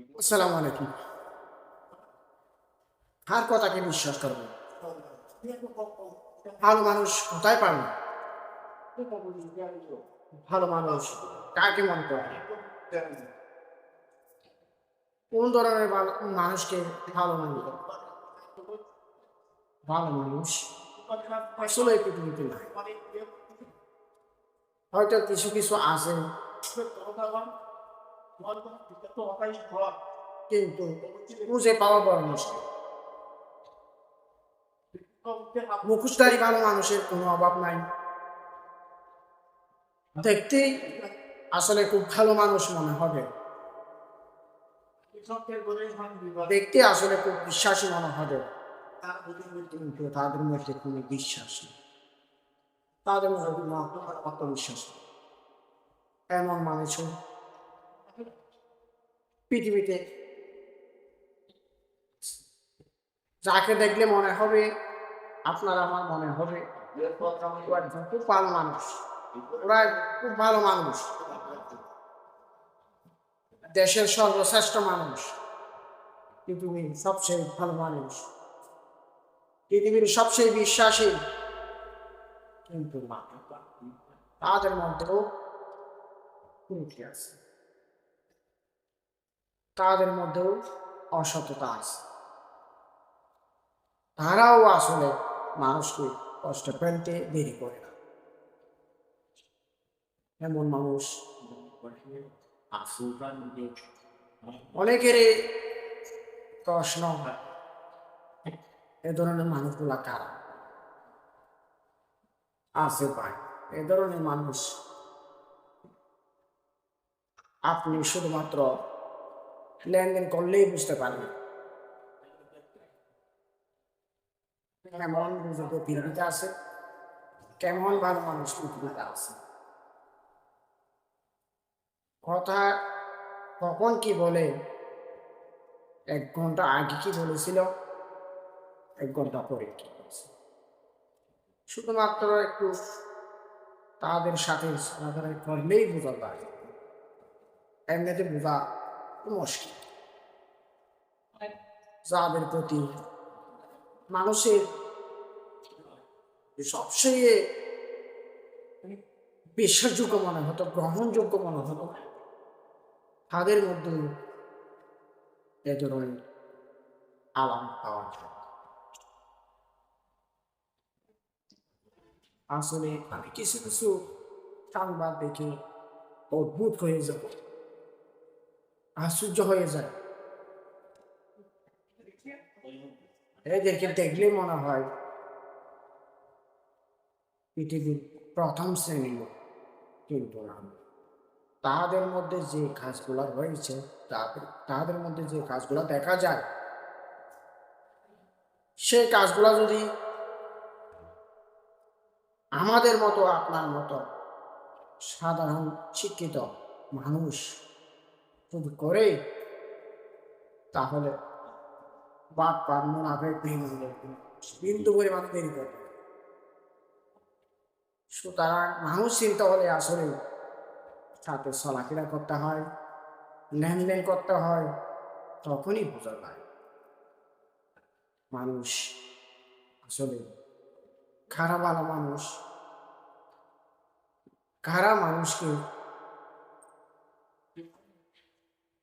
আসসালামু আলাইকুম। কার কথাকে বিশ্বাস করব? ভালো মানুষ কোথায় ভালো মানুষ কাকে মনে করে? কোন ধরনের মানুষকে ভালো ভালো মানুষ আসলে পৃথিবীতে হয়তো কিছু কিছু আছে কিন্তু খুঁজে পাওয়া বড় মুশকিল। মুখোশধারী ভালো মানুষের কোনো অভাব নাই। দেখতেই আসলে খুব ভালো মানুষ মনে হবে। দেখতে আসলে খুব বিশ্বাসী মনে হবে। কিন্তু তাদের মধ্যে কোনো বিশ্বাস নেই। তাদের মধ্যে আত্মবিশ্বাস নেই। এমন মানুষ পৃথিবীতে। যাকে দেখলে মনে হবে, আপনার আমার মনে হবে খুব ভালো মানুষ। ওরা খুব ভালো মানুষ। দেশের সর্বশ্রেষ্ঠ মানুষ। পৃথিবীর সবচেয়ে ভালো মানুষ। পৃথিবীর সবচেয়ে বিশ্বাসী। কিন্তু তাদের মধ্যেও আছে। তাদের মধ্যেও অসততা আছে। তারাও আসলে মানুষকে কষ্ট ফেলতে দেরি করে না। এমন মানুষ অনেকেরই প্রশ্ন এ ধরনের মানুষগুলা কারা? আছে ভাই, এ ধরনের মানুষ আপনি শুধুমাত্র লেনদেন করলেই বুঝতে পারবে। কেমন পৃথিবীতে আছে? কেমন ভালো মানুষ পৃথিবীতে আছে? কথা কখন কি বলে? এক ঘণ্টা আগে কি বলেছিল? এক ঘণ্টা পরে কি বলছে শুধুমাত্র একটু তাদের সাথে চলাফেরা করলেই বোঝা যায়। এমনিতে বোঝা মুশকিল। যাদের প্রতি মানুষের সবচেয়ে বিশ্বাসযোগ্য মনে হতো, গ্রহণযোগ্য মনে হতো, তাদের মধ্যে এ ধরনের আলাম পাওয়া যায়। আসলে আমি কিছু কিছু সংবাদ দেখে অদ্ভুত হয়ে যাব। আশ্চর্য হয়ে যায়। এদেরকে দেখলে মনে হয় পৃথিবীর প্রথম শ্রেণির কিন্তু তাদের মধ্যে যে কাজগুলো রয়েছে, তাদের মধ্যে যে কাজগুলো দেখা যায় সেই কাজগুলো যদি আমাদের মতো, আপনার মতো সাধারণ শিক্ষিত মানুষ যদি করে তাহলে বাদ পার মুনাফে বিন্দু পরিমাণ দেরি করবে সুতরাং মানুষ চিন্তা হলে আসলে সাথে চলাফেরা করতে হয়, লেনদেন করতে হয়, তখনই বোঝা যায়। মানুষ আসলে খারাপ ভালো মানুষ। খারাপ মানুষকে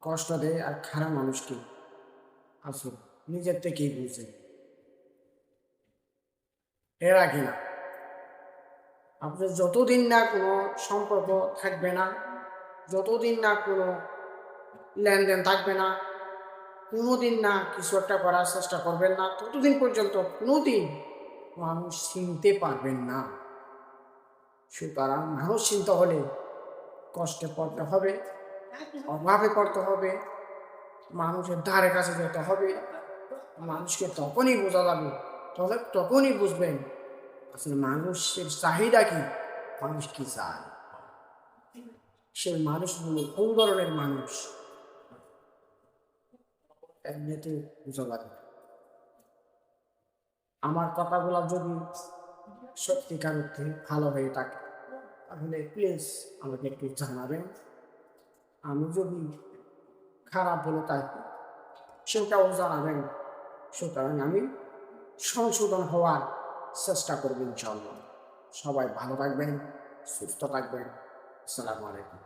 কষ্ট দেয় আর খারাপ মানুষকে আসুন নিজের থেকেই বুঝে। এর আগে না। আপনার যতদিন না কোনো সম্পর্ক থাকবে না, যতদিন না কোনো লেনদেন থাকবে না, কোনোদিন না কিছু একটা করার চেষ্টা করবেন না, ততদিন পর্যন্ত কোনোদিন মানুষ চিনতে পারবেন না। সুতরাং মানুষ চিনতে হলে কষ্টে পড়তে হবে। অভাবে পড়তে হবে, মানুষের ধারে কাছে যেতে হবে, মানুষকে তখনই বোঝা যাবে তাহলে তখনই বুঝবেন আসলে মানুষের চাহিদা কি, মানুষ কি চায়? সে মানুষগুলো কোন ধরনের মানুষ? এমনিতে বোঝা যাবে আমার কথাগুলো যদি সত্যিকার অর্থে ভালো হয়ে থাকে, তাহলে প্লিজ আমাকে একটু জানাবেন। আমি যদি খারাপ হলো তাই সেটাও জানাবেন। সুতরাং আমি সংশোধন হওয়ার চেষ্টা করবেন ইনশাল্লাহ সবাই ভালো থাকবেন, সুস্থ থাকবেন। আসসালামু আলাইকুম।